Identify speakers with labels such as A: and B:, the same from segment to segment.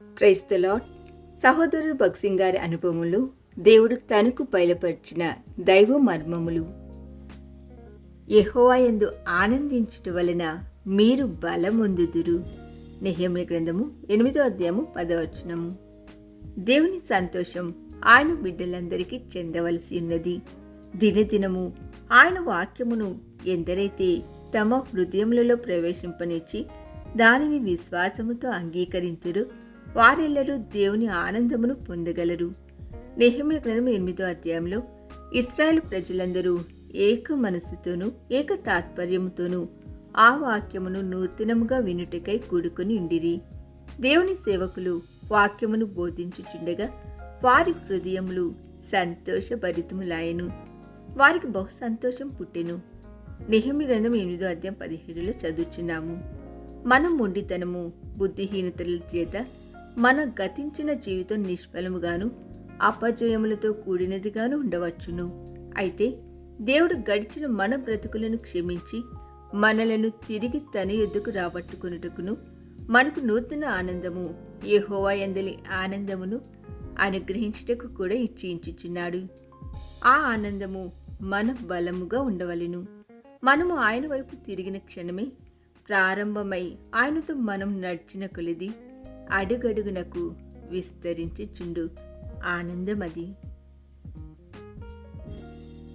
A: క్రైస్తలాడ్ సహోదరుడు భక్సింగ్ గారి అనుభవములు దేవుడు తనకు బయలుపరిచిన దైవ మర్మములు. యెహోవాయందు ఆనందించుట వలన మీరు బలమొందుదురు. నెహ్యముల గ్రంథము ఎనిమిదో అధ్యాయము పదవచనము దేవుని సంతోషం ఆయన బిడ్డలందరికీ చెందవలసి ఉన్నది. దినదినము ఆయన వాక్యమును ఎందరైతే తమ హృదయములలో ప్రవేశింపనిచ్చి దానిని విశ్వాసముతో అంగీకరింతురు వారెల్లరూ దేవుని ఆనందమును పొందగలరు. నెహమ్య గ్రంథం ఎనిమిదో అధ్యాయంలో ఇస్రాయేల్ ప్రజలందరూ ఏక మనస్సుతోనూ ఏక తాత్పర్యముతోనూ ఆ వాక్యమును నూతనముగా వినుటకై కూడుకుని ఉండిరి. దేవుని సేవకులు వాక్యమును బోధించుచుండగా వారి హృదయములు సంతోషభరితములాయను. వారికి బహు సంతోషం పుట్టెను. నిహమి గ్రంథం ఎనిమిదో అధ్యాయం పదిహేడులో చదువుచున్నాము. మన మొండితనము బుద్ధిహీనతల చేత మన గతించిన జీవితం నిష్ఫలముగాను అపజయములతో కూడినదిగాను ఉండవచ్చును. అయితే దేవుడు గడిచిన మన బ్రతుకులను క్షమించి మనలను తిరిగి తన యొద్దకు రాబట్టుకునుటకును మనకు నూతన ఆనందము యెహోవా ఎందలి ఆనందమును అనుగ్రహించుటకు కూడా ఇచ్చించుచున్నాడు ఆ ఆనందము మన బలముగా ఉండవలెను. మనము ఆయన వైపు తిరిగిన క్షణమే ప్రారంభమై ఆయనతో మనం నడిచిన కొలిది అడుగడుగునకు విస్తరించుచుండు. ఆనందమది.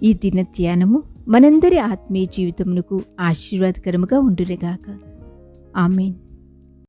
B: ఈ దిన ధ్యానము మనందరి ఆత్మీయ జీవితమునకు ఆశీర్వాదకరముగా ఉండునుగాక. ఆమెన్.